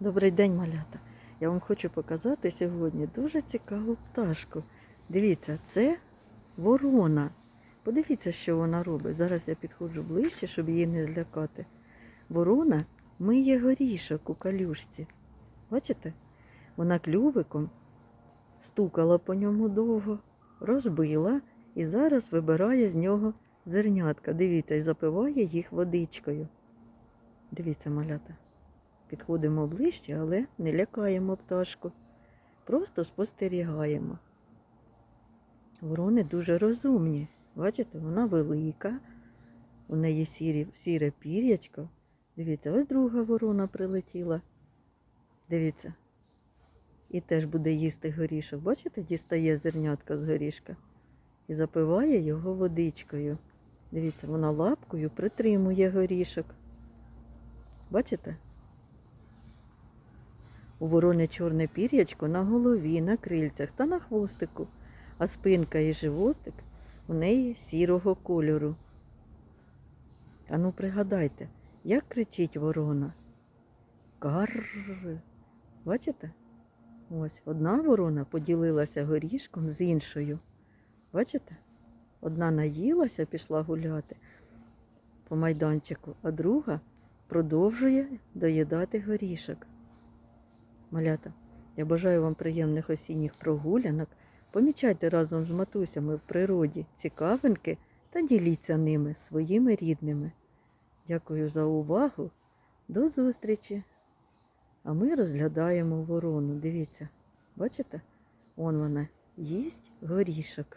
Добрий день, малята. Я вам хочу показати сьогодні дуже цікаву пташку. Дивіться, це ворона. Подивіться, що вона робить. Зараз я підходжу ближче, щоб її не злякати. Ворона миє горішок у калюшці. Бачите? Вона клювиком стукала по ньому довго, розбила і зараз вибирає з нього зернятка. Дивіться, і запиває їх водичкою. Дивіться, малята. Підходимо ближче, але не лякаємо пташку. Просто спостерігаємо. Ворони дуже розумні. Бачите, вона велика, у неї сірі, сіре пір'ячко. Дивіться, ось друга ворона прилетіла. Дивіться. І теж буде їсти горішок. Бачите, дістає зернятка з горішка і запиває його водичкою. Дивіться, вона лапкою притримує горішок. Бачите? У ворони чорне пір'ячко на голові, на крильцях та на хвостику, а спинка і животик у неї сірого кольору. Ану, пригадайте, як кричить ворона? Карр. Бачите? Ось одна ворона поділилася горішком з іншою. Бачите? Одна наїлася, пішла гуляти по майданчику, а друга продовжує доїдати горішок. Малята, я бажаю вам приємних осінніх прогулянок. Помічайте разом з матусями в природі цікавинки та діліться ними своїми рідними. Дякую за увагу. До зустрічі! А ми розглядаємо ворону. Дивіться, бачите? Он вона їсть горішок.